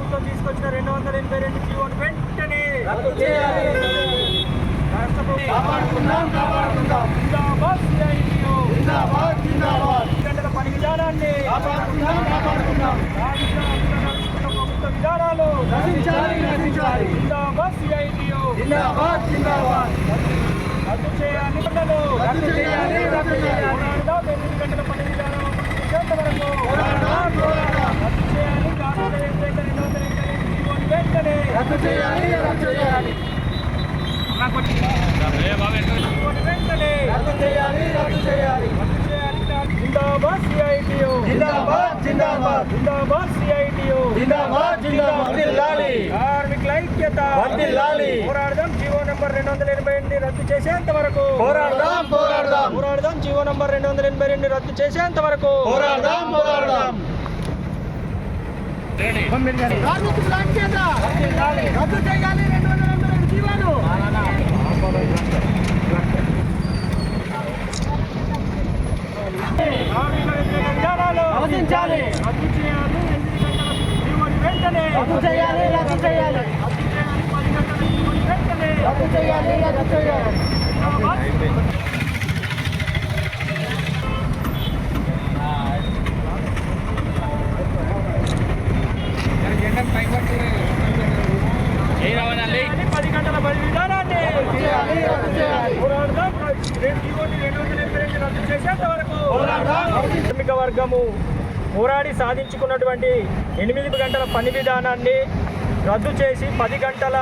ప్రభుత్వం తీసుకొచ్చిన రెండు వందల ఎనభై రెండు జీవోను వెంటనే. రాష్ట్ర ప్రభుత్వం పని విధానాన్ని ప్రభుత్వ విధానాలు రద్దు చేయాలి గంటలు రద్దు చేయాలి రద్దు చేయాలి పోరాడదాం ఎనిమిది గంటల పని విధానం చేసేంత వరకు పోరాడదాం పోరాడదాం రద్దు చేయాలి కార్మిక వ్యతిరేక రెండు వందల ఎనభై రెండు జీవోను వెంటనే రద్దు చేయాలి రద్దు చేయాలి రద్దు చేయాలి రద్దు చేయాలి రద్దు చేయాలి జిందాబాద్ సిఐటియు జిందాబాద్ జిందాబాద్ జిందాబాద్ సిఐటియు జిందాబాద్ జిందాబాద్ వర్ధిల్లాలి కార్మికుల ఐక్యత వర్ధిల్లాలి. పోరాడదాం జీవో నంబర్ రెండు వందల ఎనభై ఎనిమిది రద్దు చేసేంత వరకు. పోరాడదాం పోరాడదాం. పోరాడదాం జీవో నంబర్ రెండు. వందల ఎనభై రెండు రద్దు చేసేంత వరకు పోరాడదాం పోరాడదాం కార్మికుల ఐక్యత రద్దు చేయాలి రెండు వందల రెండు జీవాలు. నశించాలి. రద్దు చేయాలి వెంటనే రద్దు చేయాలి రద్దు చేయాలి. రద్దు చేయాలి రద్దు చేయాలి రద్దు చేయాలి. పది గంటల పది విధానాన్ని. పోరాడదాం. రెండు రెండు వందల రద్దు చేసేంత వరకు. కార్మిక వర్గము పోరాడి సాధించుకున్నటువంటి ఎనిమిది గంటల పని విధానాన్ని రద్దు చేసి పది గంటల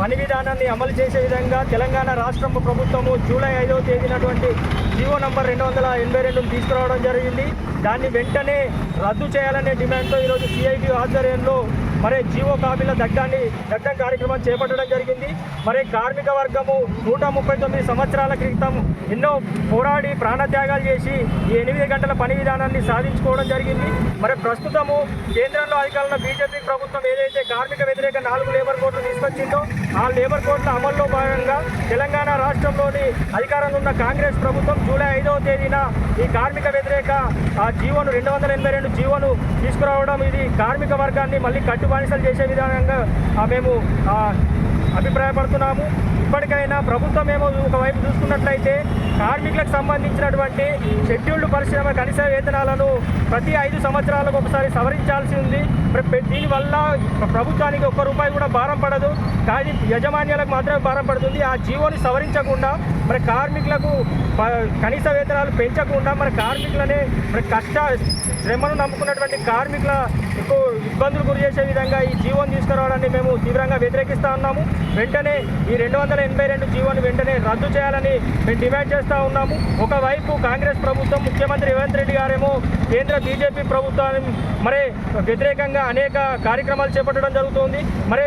పని విధానాన్ని అమలు చేసే విధంగా తెలంగాణ రాష్ట్ర ప్రభుత్వము జూలై ఐదవ తేదీనటువంటి జీవో నంబర్ రెండు వందల ఎనభై రెండును తీసుకురావడం జరిగింది. దాన్ని వెంటనే రద్దు చేయాలనే డిమాండ్తో ఈరోజు సిఐటి ఆధ్వర్యంలో మరి జీవో కాపీల దగ్గాన్ని దగ్గం కార్యక్రమం చేపట్టడం జరిగింది. మరి కార్మిక వర్గము నూట ముప్పై తొమ్మిది సంవత్సరాల క్రితం ఎన్నో పోరాడి ప్రాణత్యాగాలు చేసి ఈ ఎనిమిది గంటల పని విధానాన్ని సాధించుకోవడం జరిగింది. మరి ప్రస్తుతము కేంద్రంలో అధికారంలో బీజేపీ ప్రభుత్వం ఏదైతే కార్మిక వ్యతిరేక నాలుగు లేబర్ కోడ్లు తీసుకొచ్చిందో ఆ లేబర్ కోడ్ల అమల్లో భాగంగా తెలంగాణ రాష్ట్రంలోని అధికారంలో ఉన్న కాంగ్రెస్ ప్రభుత్వం జూలై ఐదవ తేదీన ఈ కార్మిక వ్యతిరేక ఆ జీవోను రెండు వందల ఎనభై రెండు జీవోను తీసుకురావడం ఇది కార్మిక వర్గాన్ని మళ్ళీ బానిసలు చేసే విధంగా మేము అభిప్రాయపడుతున్నాము. ఇప్పటికైనా ప్రభుత్వం ఏమో ఒకవైపు చూసుకున్నట్లయితే కార్మికులకు సంబంధించినటువంటి షెడ్యూల్డ్ పరిశ్రమ కనీస వేతనాలను ప్రతి ఐదు సంవత్సరాలకు ఒకసారి సవరించాల్సి ఉంది. దీనివల్ల ప్రభుత్వానికి ఒక్క రూపాయి కూడా భారం పడదు. కానీ యజమాన్యాలకు మాత్రమే భారం పడుతుంది. ఆ జీవోని సవరించకుండా మరి కార్మికులకు కనీస వేతనాలు పెంచకుండా మరి కార్మికులనే మరి కష్ట శ్రమను నమ్ముకున్నటువంటి కార్మికుల ఎక్కువ ఇబ్బందులు గురి చేసే విధంగా ఈ జీవోని తీసుకురావడాన్ని మేము తీవ్రంగా వ్యతిరేకిస్తా ఉన్నాము. వెంటనే ఈ రెండు వందల ఎనభై రెండు జీవోను వెంటనే రద్దు చేయాలని మేము డిమాండ్ చేస్తూ ఉన్నాము. ఒకవైపు కాంగ్రెస్ ప్రభుత్వం ముఖ్యమంత్రి రేవంత్ రెడ్డి గారేమో కేంద్ర బీజేపీ ప్రభుత్వాన్ని మరి వ్యతిరేకంగా అనేక కార్యక్రమాలు చేపట్టడం జరుగుతుంది. మరి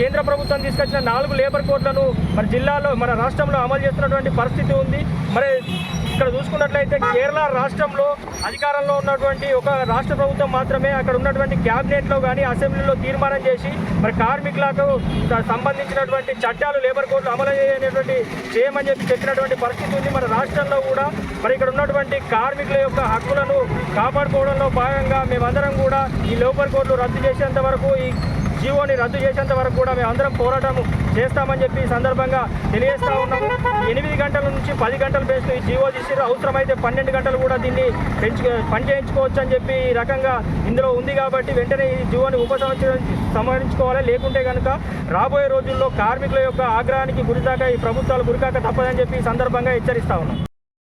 కేంద్ర ప్రభుత్వం తీసుకొచ్చిన నాలుగు లేబర్ కోడ్లను మరి జిల్లాలో మన రాష్ట్రంలో అమలు చేస్తున్నటువంటి పరిస్థితి ఉంది. మరి ఇక్కడ చూసుకున్నట్లయితే కేరళ రాష్ట్రంలో అధికారంలో ఉన్నటువంటి ఒక రాష్ట్ర ప్రభుత్వం మాత్రమే అక్కడ ఉన్నటువంటి క్యాబినెట్లో కానీ అసెంబ్లీలో తీర్మానం చేసి మరి కార్మికులకు సంబంధించినటువంటి చట్టాలు లేబర్ కోడ్లు అమలు చేయనటువంటి చేయమని చెప్పి చెప్పినటువంటి పరిస్థితి ఉంది. మన రాష్ట్రంలో కూడా మరి ఇక్కడ ఉన్నటువంటి కార్మికుల యొక్క హక్కులను కాపాడుకోవడంలో భాగంగా మేమందరం కూడా ఈ లేబర్ కోడ్లు రద్దు చేసేంత వరకు ఈ జీవోని రద్దు చేసేంత వరకు కూడా మేము అందరం పోరాటం చేస్తామని చెప్పి సందర్భంగా తెలియజేస్తా ఉన్నాము. ఎనిమిది గంటల నుంచి పది గంటలు పేస్తూ ఈ జీవో తీసిరు అవసరమైతే పన్నెండు గంటలు కూడా దీన్ని పెంచు పని చేయించుకోవచ్చు అని చెప్పి ఈ రకంగా ఇందులో ఉంది కాబట్టి వెంటనే ఈ జీవోని ఉపసంహరించ సంహరించుకోవాలి. లేకుంటే కనుక రాబోయే రోజుల్లో కార్మికుల యొక్క ఆగ్రహానికి గురిదాకా ఈ ప్రభుత్వాలు గురికాక తప్పదని చెప్పి ఈ సందర్భంగా హెచ్చరిస్తా ఉన్నాం.